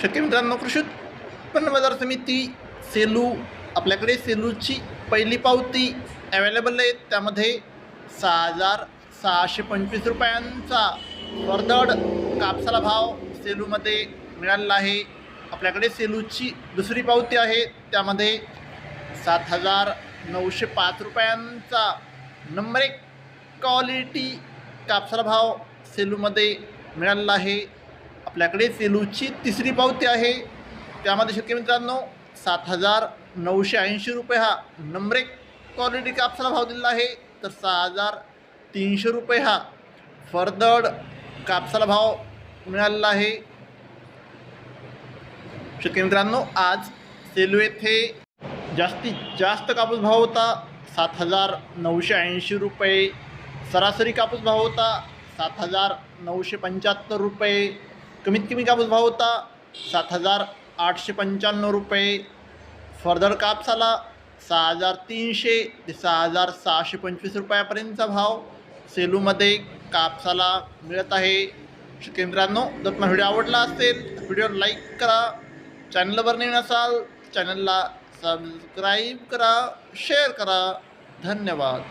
शेतकरी मित्रांनो कृषी उत्पन्न बाजार समिती सेलू आपल्याकडे सेलूची पहिली पावती अवेलेबल आहे. त्यामध्ये सहा हजार सहाशे पंचवीस रुपयांचा वर्दड कापसाला भाव सेलूमध्ये मिळालेला आहे. आपल्याकडे सेलूची दुसरी पावती आहे. त्यामध्ये सात हजार नऊशे पाच रुपयांचा नंबर एक क्वालिटी कापसाला भाव सेलूमध्ये मिळालेला आहे. आपल्याकडे सेलूची तिसरी पावती आहे. त्यामध्ये शेतकरी मित्रांनो सात हजार नऊशे ऐंशी रुपये हा नंबरेक क्वालिटी कापसाला भाव दिलेला आहे. तर सहा हजार तीनशे रुपये हा फरदड कापसाला भाव मिळालेला आहे. शेतकरी मित्रांनो आज सेलू येथे जास्तीत जास्त कापूस भाव होता. सात हजार नऊशे ऐंशी रुपये. सरासरी कापूस भाव होता सात हजार नऊशे पंच्याहत्तर रुपये. कमीत कमी कापूस भाव होता? सात हजार आठशे पंच्याण्णव रुपये. फर्दर कापसाला सहा हजार तीनशे ते सहा हजार सहाशे पंचवीस रुपयापर्यंतचा भाव. सेलूमध्ये कापसाला मिळत आहे. शेतकरी मित्रांनो जर तुम्हाला व्हिडिओ आवडला असेल व्हिडिओ लाईक करा. चॅनलवर नवीन असाल चॅनलला सबस्क्राईब करा. शेअर करा. धन्यवाद.